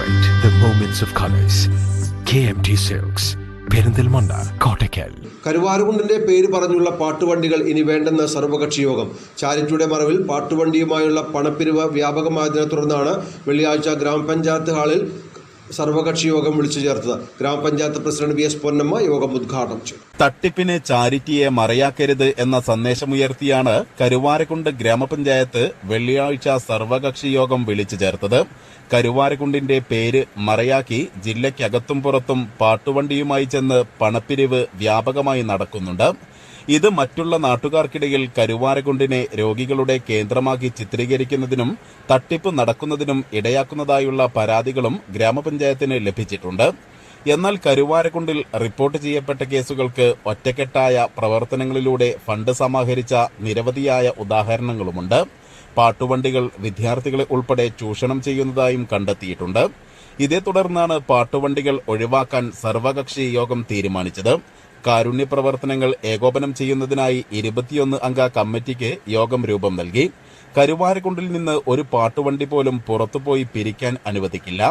Celebrate the moments of colors. KMT Silks, Perinthalmanna Kottakkal കരുവാരുകുണ്ടിന്റെ പേര് പറഞ്ഞുള്ള പാട്ടുവണ്ടികൾ ഇനി വേണ്ടെന്ന സർവകക്ഷി യോഗം ചാരിറ്റിയുടെ മറവിൽ പാട്ടുവണ്ടിയുമായുള്ള പണപ്പിരിവ് വ്യാപകമായതിനെ തുടർന്നാണ് വെള്ളിയാഴ്ച ഗ്രാമപഞ്ചായത്ത് ഹാളിൽ സർവകക്ഷി യോഗം വിളിച്ചു ചേർത്തത് ഗ്രാമപഞ്ചായത്ത് പ്രസിഡന്റ് വി എസ് പൊന്നമ്മ യോഗം ഉദ്ഘാടനം ചെയ്തു. തട്ടിപ്പിന് ചാരിറ്റിയെ മറയാക്കരുത് എന്ന സന്ദേശമുയർത്തിയാണ് കരുവാരക്കുണ്ട് ഗ്രാമപഞ്ചായത്ത് വെള്ളിയാഴ്ച സർവകക്ഷി യോഗം വിളിച്ചു ചേർത്തത്. കരുവാരക്കുണ്ടിന്റെ പേര് മറയാക്കി ജില്ലയ്ക്കകത്തും പുറത്തും പാട്ടുവണ്ടിയുമായി ചെന്ന് പണപ്പിരിവ് വ്യാപകമായി നടക്കുന്നുണ്ട്. ഇത് മറ്റുള്ള നാട്ടുകാർക്കിടയിൽ കരുവാരകുണ്ടിനെ രോഗികളുടെ കേന്ദ്രമാക്കി ചിത്രീകരിക്കുന്നതിനും തട്ടിപ്പ് നടക്കുന്നതിനും ഇടയാക്കുന്നതായുള്ള പരാതികളും ഗ്രാമപഞ്ചായത്തിന് ലഭിച്ചിട്ടുണ്ട്. എന്നാൽ കരുവാരക്കുണ്ടിൽ റിപ്പോർട്ട് ചെയ്യപ്പെട്ട കേസുകൾക്ക് ഒറ്റക്കെട്ടായ പ്രവർത്തനങ്ങളിലൂടെ ഫണ്ട് സമാഹരിച്ച നിരവധിയായ ഉദാഹരണങ്ങളുമുണ്ട്. പാട്ടുവണ്ടികൾ വിദ്യാർത്ഥികളെ ഉൾപ്പെടെ ചൂഷണം ചെയ്യുന്നതായും കണ്ടെത്തിയിട്ടുണ്ട്. ഇതേ തുടർന്നാണ് പാട്ടുവണ്ടികൾ ഒഴിവാക്കാൻ സർവകക്ഷി യോഗം തീരുമാനിച്ചത്. കാരുണ്യ പ്രവർത്തനങ്ങൾ ഏകോപനം ചെയ്യുന്നതിനായി ഇരുപത്തിയൊന്ന് അംഗ കമ്മിറ്റിക്ക് യോഗം രൂപം നൽകി. കരുവാരക്കുണ്ടിൽ നിന്ന് ഒരു പാട്ടുവണ്ടി പോലും പുറത്തുപോയി പിരിക്കാൻ അനുവദിക്കില്ല.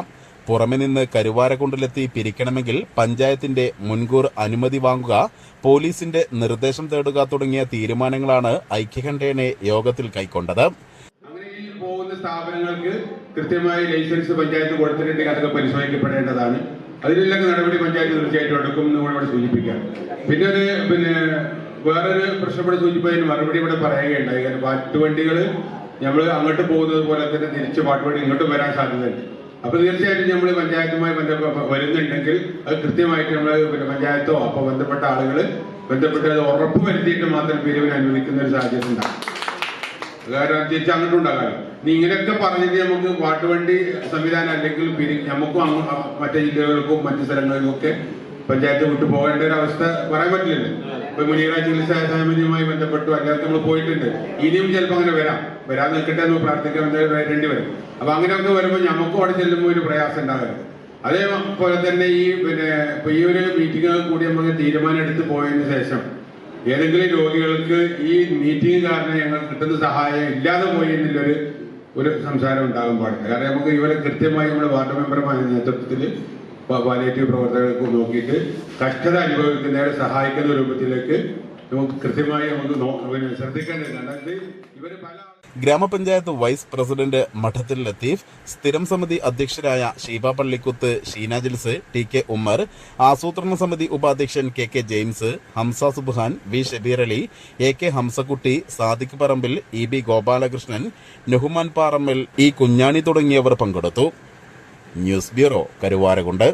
പുറമെ നിന്ന് കരുവാരക്കുണ്ടിലെത്തി പിരിക്കണമെങ്കിൽ പഞ്ചായത്തിന്റെ മുൻകൂർ അനുമതി വാങ്ങുക പോലീസിന്റെ നിർദ്ദേശം തേടുക തുടങ്ങിയ തീരുമാനങ്ങളാണ് ഐക്യകണ്ഠേനെ യോഗത്തിൽ കൈക്കൊണ്ടത്. പോകുന്ന സ്ഥാപനങ്ങൾക്ക് കൃത്യമായി ലൈസൻസ് പഞ്ചായത്ത് കൊടുത്തിട്ടുണ്ടെങ്കിൽ അതൊക്കെ പരിശോധിക്കപ്പെടേണ്ടതാണ്. അതിലെല്ലാം നടപടി പഞ്ചായത്ത് തീർച്ചയായിട്ടും എടുക്കും എന്ന് ഇവിടെ സൂചിപ്പിക്കാം. പിന്നെ ഒരു പിന്നെ വേറൊരു പ്രശ്നം ഇവിടെ സൂചിപ്പിച്ചതിന് മറുപടി ഇവിടെ പറയുകയുണ്ടായി. കാരണം പാട്ടുവണ്ടികൾ നമ്മൾ അങ്ങോട്ട് പോകുന്നത് പോലെ തന്നെ തിരിച്ച് പാട്ടുവണ്ടി ഇങ്ങോട്ടും വരാൻ സാധ്യതയുണ്ട്. അപ്പൊ തീർച്ചയായിട്ടും നമ്മൾ പഞ്ചായത്തുമായി ബന്ധപ്പെട്ട വരുന്നുണ്ടെങ്കിൽ അത് കൃത്യമായിട്ട് നമ്മൾ പിന്നെ പഞ്ചായത്തോ അപ്പൊ ബന്ധപ്പെട്ട ആളുകൾ ബന്ധപ്പെട്ട് അത് ഉറപ്പ് വരുത്തിയിട്ട് മാത്രം പിരിവിന് അനുവദിക്കുന്ന ഒരു സാഹചര്യം ഉണ്ടാകും കാരണം തിരിച്ച് നീ ഇങ്ങനെയൊക്കെ പറഞ്ഞിട്ട് നമുക്ക് വാട്ടുവണ്ടി സംവിധാനം അല്ലെങ്കിൽ നമുക്കും മറ്റു ജില്ലകൾക്കും മറ്റു സ്ഥലങ്ങളിലും ഒക്കെ പഞ്ചായത്ത് വിട്ടു പോകേണ്ട ഒരു അവസ്ഥ പറയാൻ പറ്റില്ലല്ലോ. ഇപ്പൊ മുനീറ ചികിത്സാ സാമാന്യവുമായി ബന്ധപ്പെട്ടു അല്ലാതെ നമ്മൾ പോയിട്ടുണ്ട്. ഇനിയും ചിലപ്പോൾ അങ്ങനെ വരാം. വരാൻ നിൽക്കട്ടെ എന്ന് പ്രാർത്ഥിക്കാൻ വരേണ്ടി വരും. അപ്പൊ അങ്ങനെയൊക്കെ വരുമ്പോൾ നമുക്കും അവിടെ ചെല്ലുമ്പോൾ ഒരു പ്രയാസം ഉണ്ടാകരുത്. അതേപോലെ തന്നെ ഈ പിന്നെ ഈ ഒരു മീറ്റിംഗ് കൂടി നമ്മൾ തീരുമാനം എടുത്ത് പോയതിനു ശേഷം ഏതെങ്കിലും രോഗികൾക്ക് ഈ മീറ്റിംഗ് കാരണം ഞങ്ങൾ കിട്ടുന്ന സഹായം ഇല്ലാതെ പോയി എന്നുള്ളൊരു ഒരു സംസാരം ഉണ്ടാകാൻ പാടില്ല. കാരണം നമുക്ക് ഇവരെ കൃത്യമായി നമ്മുടെ വാർഡ് മെമ്പർമാരുടെ നേതൃത്വത്തിൽ പാലിയേറ്റീവ് പ്രവർത്തകർക്ക് നോക്കിയിട്ട് കഷ്ടത അനുഭവിക്കുന്നവരെ സഹായിക്കുന്ന രൂപത്തിലേക്ക് പല ഗ്രാമപഞ്ചായത്ത് വൈസ് പ്രസിഡന്റ് മഠത്തിൽ ലത്തീഫ് സ്ഥിരം സമിതി അധ്യക്ഷരായ ഷീബ പള്ളിക്കുത്ത് ഷീന ജിൽസ് ടി കെ ഉമ്മർ ആസൂത്രണ സമിതി ഉപാധ്യക്ഷൻ K K James Hamsa Subhan V Shabeer Ali A K Hamsakutty Sadiq Parambil E B Gopalakrishnan Nehuman Parammal E Kunjani തുടങ്ങിയവർ പങ്കെടുത്തു. News bureau Karuvarakundu.